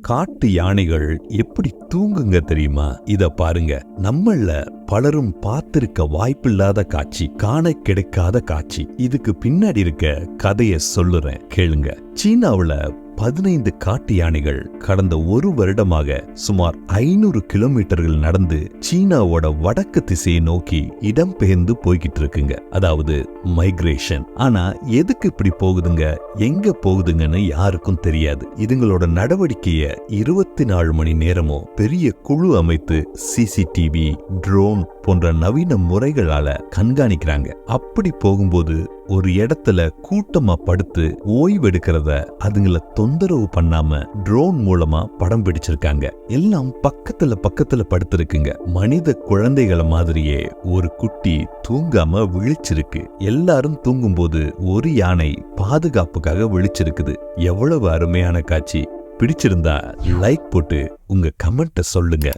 காட்டு யானைகள் எப்படி தூங்குங்க தெரியுமா? இத பாருங்க. நம்மள பலரும் பார்த்திருக்க வாய்ப்பில்லாத காட்சி காண கிடைக்காத காட்சி. இதுக்கு பின்னாடி இருக்க கதைய சொல்லுறேன். கேளுங்க. சீனாவுல பதினைந்து காட்டு யானைகள் கடந்த ஒரு வருடமாக சுமார் ஐநூறு கிலோமீட்டர்கள் நடந்து சீனாவோட வடக்கு திசையை நோக்கி இடம்பெயர்ந்து போய்கிட்டு இருக்குங்க அதாவது மைக்ரேஷன் ஆனா எதுக்கு இப்படி போகுதுங்க? எங்க போகுதுங்கன்னு யாருக்கும் தெரியாது. இதுங்களோட நடவடிக்கைய இருபத்தி நாலு மணி நேரமும் பெரிய குழு அமைத்து சிசிடிவி ட்ரோன் போன்ற நவீன முறைகளால கண்காணிக்கிறாங்க. அப்படி போகும்போது ஒரு இடத்துல கூட்டமா படுத்து ஓய்வெடுக்கிறத அதுங்கள தொந்தரவு பண்ணாம ட்ரோன் மூலமா படம் பிடிச்சிருக்காங்க. எல்லாம் பக்கத்துல பக்கத்துல படுத்திருக்குங்க. மனித குழந்தைகளை மாதிரியே ஒரு குட்டி தூங்காம விழிச்சிருக்கு. எல்லாரும் தூங்கும்போது ஒரு யானை பாதுகாப்புக்காக விழிச்சிருக்குது. எவ்வளவு அருமையான காட்சி. பிடிச்சிருந்தா லைக் போட்டு உங்க கமெண்ட்டை சொல்லுங்க.